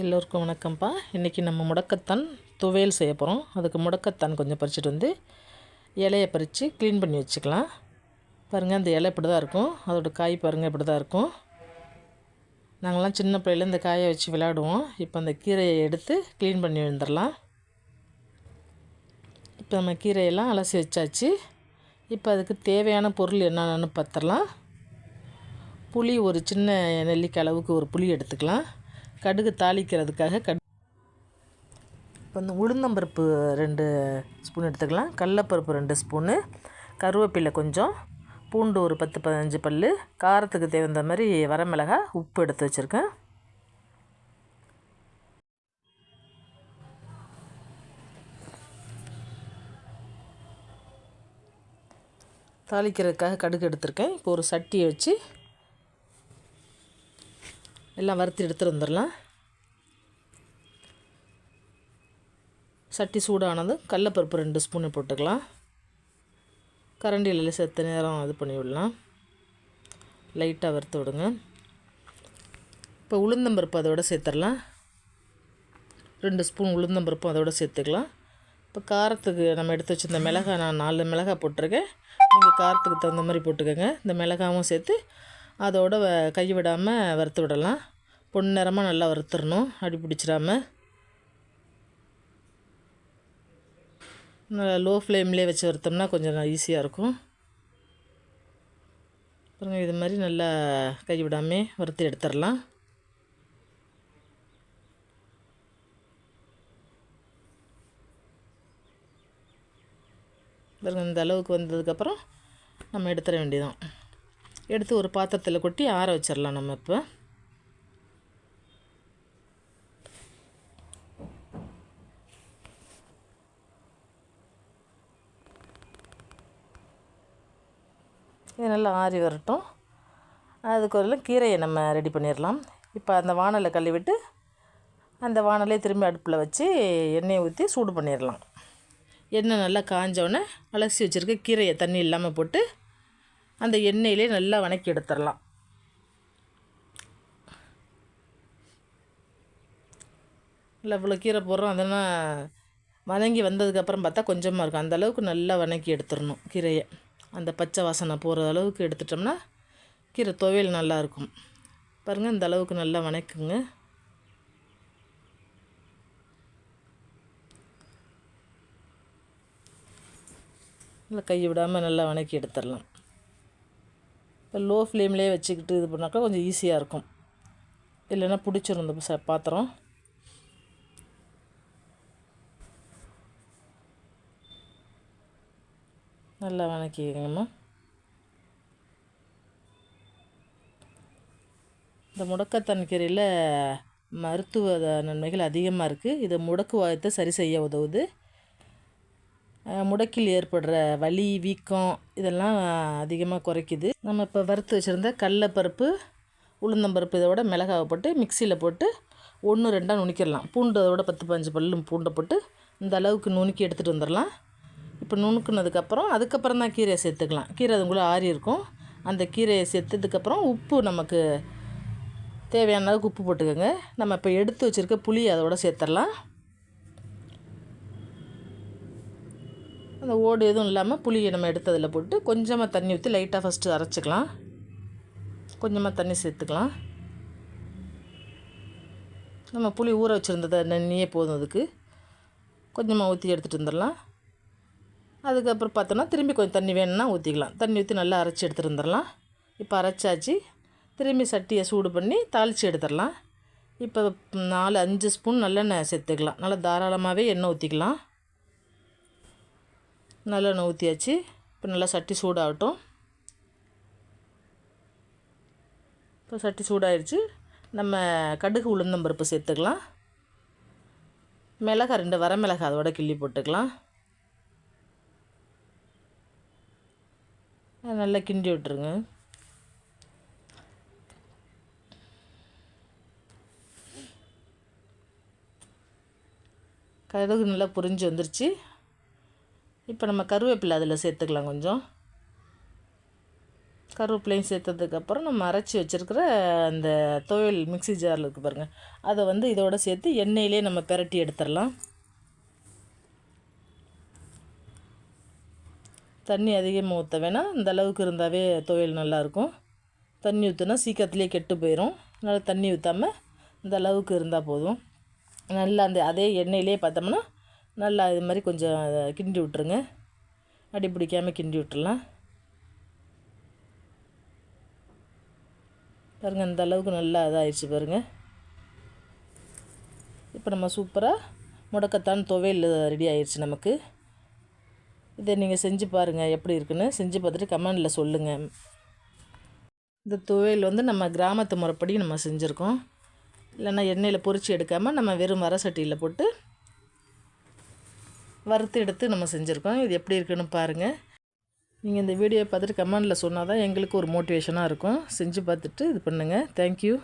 எல்லோருக்கும் வணக்கம்ப்பா. இன்றைக்கி நம்ம முடக்கத்தான் துவையல் செய்ய போகிறோம் அதுக்கு முடக்கத்தான் கொஞ்சம் பறிச்சுட்டு வந்து இலையை பறித்து க்ளீன் பண்ணி வச்சுக்கலாம். பாருங்கள் அந்த இலை இப்படி தான் இருக்கும். அதோடய காய் பாருங்கள் இப்படி தான் இருக்கும். நாங்கள்லாம் சின்ன பிள்ளையில இந்த காயை வச்சு விளையாடுவோம். இப்போ அந்த கீரையை எடுத்து க்ளீன் பண்ணி வந்துடலாம். இப்போ நம்ம கீரையெல்லாம் அலசி வச்சாச்சு. இப்போ அதுக்கு தேவையான பொருள் என்னென்னு பார்த்துடலாம் புளி ஒரு சின்ன நெல்லிக்காய் அளவுக்கு ஒரு புளி எடுத்துக்கலாம். கடுகு தாளிக்கிறதுக்காக கடு இப்போ வந்து உளுந்தம்பருப்பு ரெண்டு ஸ்பூன் எடுத்துக்கலாம் கடலப்பருப்பு ரெண்டு ஸ்பூனு கருவேப்பிலை கொஞ்சம் பூண்டு ஒரு பத்து பதினஞ்சு பல் காரத்துக்கு தகுந்த மாதிரி வரமிளகா உப்பு எடுத்து வச்சுருக்கேன். தாளிக்கிறதுக்காக கடுகு எடுத்திருக்கேன். இப்போ ஒரு சட்டியை வச்சு எல்லாம் வறுத்து எடுத்துகிட்டு வந்துடலாம். சட்டி சூடானதும் கடலப்பருப்பு ரெண்டு ஸ்பூனு போட்டுக்கலாம். கரண்டியில் செத்த நேரம் இது பண்ணி விடலாம். லைட்டாக வறுத்து விடுங்க. இப்போ உளுந்தம்பருப்பு அதோட சேர்த்துடலாம். ரெண்டு ஸ்பூன் உளுந்தம்பருப்பும் அதோட சேர்த்துக்கலாம். இப்போ காரத்துக்கு நம்ம எடுத்து வச்சுருந்த மிளகாய் நான் நாலு மிளகாய் போட்டிருக்கேன். நீங்கள் காரத்துக்கு தகுந்த மாதிரி போட்டுக்கோங்க. இந்த மிளகாவும் சேர்த்து அதோட கை விடாமல் வறுத்து விடலாம். பொன்னிறமாக நல்லா வறுத்துடணும் அடி பிடிச்சிடாம. நல்லா லோ ஃப்ளேம்லேயே வச்சு வறுத்தோம்னா கொஞ்சம் ஈஸியாக இருக்கும். அப்புறம் இது மாதிரி நல்லா கைவிடாமே வறுத்து எடுத்துடலாம். பாருங்கள் இந்த அளவுக்கு வந்ததுக்கப்புறம் நம்ம எடுத்துட வேண்டியதான் எடுத்து ஒரு பாத்திரத்தில் கொட்டி ஆற வச்சிடலாம் நம்ம இப்போ. இது நல்லா ஆறி வரட்டும். அதுக்கு ஒரு கீரையை நம்ம ரெடி பண்ணிடலாம் இப்போ அந்த வானலை கழுவிட்டு அந்த வானலே திரும்பி அடுப்பில் வச்சு எண்ணெயை ஊற்றி சூடு பண்ணிடலாம் எண்ணெய் நல்லா காஞ்சோடனே அலசி வச்சுருக்க கீரையை தண்ணி இல்லாமல் போட்டு அந்த எண்ணெயிலே நல்லா வணக்கி எடுத்துடலாம் இல்லை இவ்வளோ கீரை போடுறோம். அதெல்லாம் வதங்கி வந்ததுக்கப்புறம் பார்த்தா கொஞ்சமாக இருக்கும். அந்தளவுக்கு நல்லா வணக்கி எடுத்துடணும் கீரையை. அந்த பச்சை வாசனை போகிற அளவுக்கு எடுத்துட்டோம்னா கீரை துவையல் நல்லாயிருக்கும். பாருங்கள் இந்த அளவுக்கு நல்லா வணக்குங்க. நல்லா கை விடாமல் நல்லா வணக்கி எடுத்துடலாம். இப்போ லோ ஃப்ளேம்லேயே வச்சுக்கிட்டு இது பண்ணாக்கா கொஞ்சம் ஈஸியாக இருக்கும். இல்லைன்னா பிடிச்சிரும் இந்த பாத்திரம். நல்லா வணக்கிக்கங்கம்மா. இந்த முடக்கத்தான் கீரையில் மருத்துவ நன்மைகள் அதிகமாக இருக்குது இது முடக்குவாதத்தை சரி செய்ய உதவுது. முடக்கில் ஏற்படுற வலி வீக்கம் இதெல்லாம் அதிகமாக குறைக்குது. நம்ம இப்போ வறுத்து வச்சுருந்த கடலப்பருப்பு உளுந்தம்பருப்பு இதோட மிளகாவை போட்டு மிக்சியில் போட்டு ஒன்று ரெண்டாக நுணிக்கிடலாம். பூண்டு அதோட பத்து பதினஞ்சு பல்லும் பூண்டை போட்டு இந்த அளவுக்கு நுணுக்கி எடுத்துகிட்டு வந்துடலாம். இப்போ நுணுக்குனதுக்கப்புறம் அதுக்கப்புறம் தான் கீரையை சேர்த்துக்கலாம். கீரை அதுக்குள்ளே ஆறி இருக்கும். அந்த கீரையை சேர்த்ததுக்கப்புறம் உப்பு நமக்கு தேவையான அளவுக்கு உப்பு போட்டுக்கோங்க. நம்ம இப்போ எடுத்து வச்சுருக்க புளி அதோட சேர்த்துடலாம். அந்த ஓடு எதுவும் இல்லாமல் புளியை நம்ம எடுத்து அதில் போட்டு கொஞ்சமாக தண்ணி ஊற்றி லைட்டாக ஃபஸ்ட்டு அரைச்சிக்கலாம். கொஞ்சமாக தண்ணி சேர்த்துக்கலாம். நம்ம புளி ஊற வச்சுருந்ததை நன்னியே போதும் அதுக்கு. கொஞ்சமாக ஊற்றி எடுத்துகிட்டு வந்துடலாம். அதுக்கப்புறம் பார்த்தோன்னா திரும்பி கொஞ்சம் தண்ணி வேணும்னா ஊற்றிக்கலாம். தண்ணி ஊற்றி நல்லா அரைச்சி எடுத்துருந்துடலாம். வந்துடலாம் இப்போ அரைச்சாச்சு. திரும்பி சட்டியை சூடு பண்ணி தாளித்து எடுத்துடலாம். இப்போ நாலு அஞ்சு ஸ்பூன் நல்லெண்ணெய் சேர்த்துக்கலாம். நல்லா தாராளமாகவே எண்ணெய் ஊற்றிக்கலாம். நல்லெண்ணெய் ஊற்றியாச்சு. இப்போ நல்லா சட்டி சூடாகட்டும். இப்போ சட்டி சூடாயிடுச்சு நம்ம கடுகு உளுந்தம்பருப்பு சேர்த்துக்கலாம். மிளகா ரெண்டு வரமிளகா அதோட கிள்ளி போட்டுக்கலாம். நல்லா கிண்டி விட்டுருங்க. கடுகு நல்லா புரிஞ்சு வந்துருச்சு. இப்போ நம்ம கருவேப்பிலை அதில் சேர்த்துக்கலாம் கொஞ்சம். கருவேப்பிலையும் சேர்த்ததுக்கப்புறம் நம்ம அரைச்சி வச்சுருக்கிற அந்த துவையல் மிக்ஸி ஜாரில் இருக்குது பாருங்கள் அதை வந்து இதோட சேர்த்து எண்ணெயிலே நம்ம பெரட்டி எடுத்துடலாம். தண்ணி அதிகமாக ஊற்ற வேணாம் இந்த அளவுக்கு இருந்தாவே துவையல் நல்லாயிருக்கும் தண்ணி ஊற்றுனா சீக்கிரத்துலேயே கெட்டு போயிடும் அதனால் தண்ணி ஊற்றாமல் இந்த அளவுக்கு இருந்தால் போதும். நல்லா அந்த அதே எண்ணெயிலே பார்த்தோம்னா நல்லா இது மாதிரி கொஞ்சம் கிண்டி விட்ருங்க அடி பிடிக்காமல் கிண்டி விட்டுடலாம் பாருங்கள் இந்த அளவுக்கு நல்லா இதாகிடுச்சு பாருங்கள் இப்போ நம்ம சூப்பராக முடக்கத்தான் துவையல் ரெடி ஆயிடுச்சு நமக்கு. இதை நீங்கள் செஞ்சு பாருங்கள் எப்படி இருக்குன்னு. செஞ்சு பார்த்துட்டு கமெண்டில் சொல்லுங்கள் இந்த துவையல் வந்து நம்ம கிராமத்து முறைப்படி நம்ம செஞ்சுருக்கோம். இல்லைன்னா எண்ணெயில் பொரித்து எடுக்காமல் நம்ம வெறும் வர சட்டியில் போட்டு வறுத்து எடுத்து நம்ம செஞ்சுருக்கோம். இது எப்படி இருக்குன்னு பாருங்கள் நீங்கள் இந்த வீடியோ பார்த்துட்டு கமெண்டில் சொன்னால் தான் எங்களுக்கு ஒரு மோட்டிவேஷனாக இருக்கும். செஞ்சு பார்த்துட்டு இது பண்ணுங்கள் தேங்க்யூ